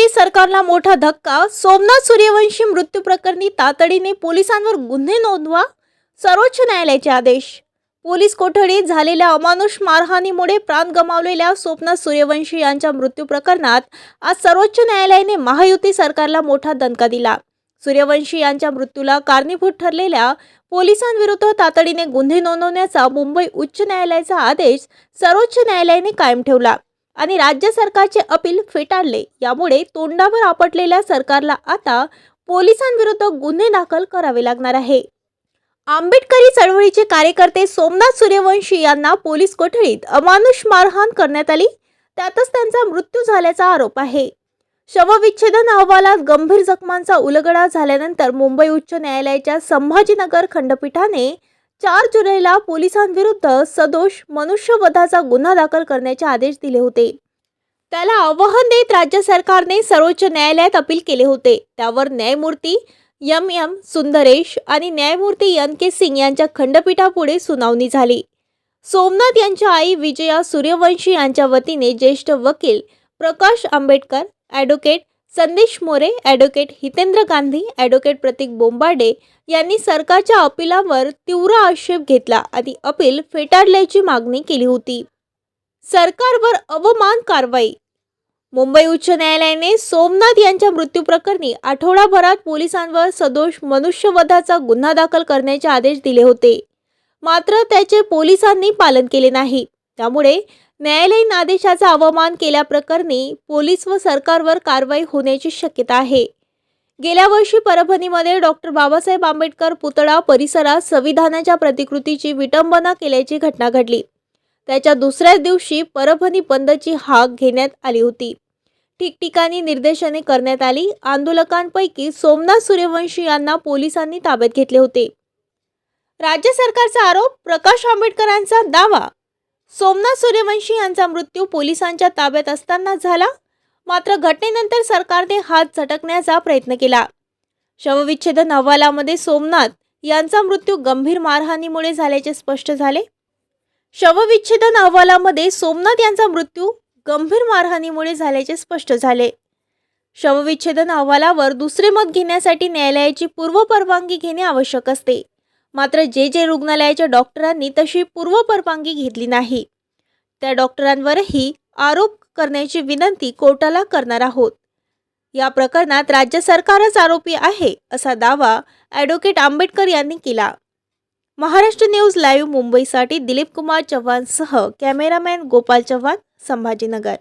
मोदी सरकारला मोठा धक्का. सोमनाथ सूर्यवंशी मृत्यू प्रकरणी तातडीने पोलिसांवर गुन्हे नोंदवा सर्वोच्च न्यायालयाचे आदेश. पोलीस कोठडीत झालेल्या अमानुष मारहाणीमुळे प्राण गमावलेल्या सोमनाथ सूर्यवंशी यांच्या मृत्यू प्रकरणात आज सर्वोच्च न्यायालयाने महायुती सरकारला मोठा दणका दिला. सूर्यवंशी यांच्या मृत्यूला कारणीभूत ठरलेल्या पोलिसांविरुद्ध तातडीने गुन्हे नोंदवण्याचा मुंबई उच्च न्यायालयाचा आदेश सर्वोच्च न्यायालयाने कायम ठेवला. आणि राज्य सरकारचे अपील फेटाळले. यामुळे तोंडावर आपटलेल्या सरकारला आता पोलिसांविरुद्ध गुन्हे दाखल करावे लागणार आहे. आंबेडकरी चळवळीचे कार्यकर्ते सोमनाथ सूर्यवंशी यांना पोलीस कोठडीत अमानुष मारहाण करण्यात आली. त्यातच त्यांचा मृत्यू झाल्याचा आरोप आहे. शवविच्छेदन अहवालात गंभीर जखमांचा उलगडा झाल्यानंतर मुंबई उच्च न्यायालयाच्या संभाजीनगर खंडपीठाने चार जुलैला पोलिसांविरुद्ध सदोष मनुष्यवधाचा गुन्हा दाखल करण्याचे आदेश दिले होते. त्याला आवाहन देत राज्य सरकारने सर्वोच्च न्यायालयात अपील केले होते. त्यावर न्यायमूर्ती एम एम सुंदरेश आणि न्यायमूर्ती एन के सिंग यांच्या खंडपीठापुढे सुनावणी झाली. सोमनाथ यांच्या आई विजया सूर्यवंशी यांच्या वतीने ज्येष्ठ वकील Prakash Ambedkar advocate Sandesh More advocate Hitendra Gandhi advocate Pratik Bombade यांनी सरकारच्या अपिलावर तीव्र आक्षेप घेतला. आणि अपील फेटाळल्याची मागणी केली होती. सरकारवर अवमान कारवाई. मुंबई उच्च न्यायालयाने सोमनाथ यांच्या मृत्यू प्रकरणी आठवडाभरात पोलिसांवर सदोष मनुष्यवधाचा गुन्हा दाखल करण्याचे आदेश दिले होते. मात्र त्याचे पोलिसांनी पालन केले नाही. त्यामुळे न्यायालयीन आदेशाचा अवमान केल्याप्रकरणी पोलीस व सरकारवर कारवाई होण्याची शक्यता आहे. गेल्या वर्षी परभणीमध्ये डॉक्टर बाबासाहेब आंबेडकर पुतळा परिसरात संविधानाच्या प्रतिकृतीची विटंबना केल्याची घटना घडली. त्याच्या दुसऱ्याच दिवशी परभणी बंदची हाक घेण्यात आली होती. ठिकठिकाणी निर्देशने करण्यात आली. आंदोलकांपैकी सोमनाथ सूर्यवंशी यांना पोलिसांनी ताब्यात घेतले होते. राज्य सरकारचा आरोप प्रकाश आंबेडकरांचा दावा सोमनाथ सूर्यवंशी यांचा मृत्यू पोलिसांच्या ताब्यात असताना झाला. मात्र घटनेनंतर सरकारने हात झटकण्याचा प्रयत्न केला. शवविच्छेदन अहवालामध्ये सोमनाथ यांचा मृत्यू गंभीर मारहाणीमुळे झाल्याचे स्पष्ट झाले. शवविच्छेदन अहवालामध्ये सोमनाथ यांचा मृत्यू गंभीर मारहाणीमुळे झाल्याचे स्पष्ट झाले. शवविच्छेदन अहवालावर दुसरे मत घेण्यासाठी न्यायालयाची पूर्वपरवानगी घेणे आवश्यक असते. मात्र जे जे रुग्णालयाच्या डॉक्टरांनी तशी पूर्वपरवानगी घेतली नाही. त्या डॉक्टरांवरही आरोप करण्याची विनंती कोर्टाला करणार आहोत. या प्रकरणात राज्य सरकारच आरोपी आहे असा दावा ॲडव्होकेट आंबेडकर यांनी केला. महाराष्ट्र न्यूज लाईव्ह मुंबईसाठी दिलीप कुमार चव्हाणसह कॅमेरामॅन गोपाल चव्हाण संभाजीनगर.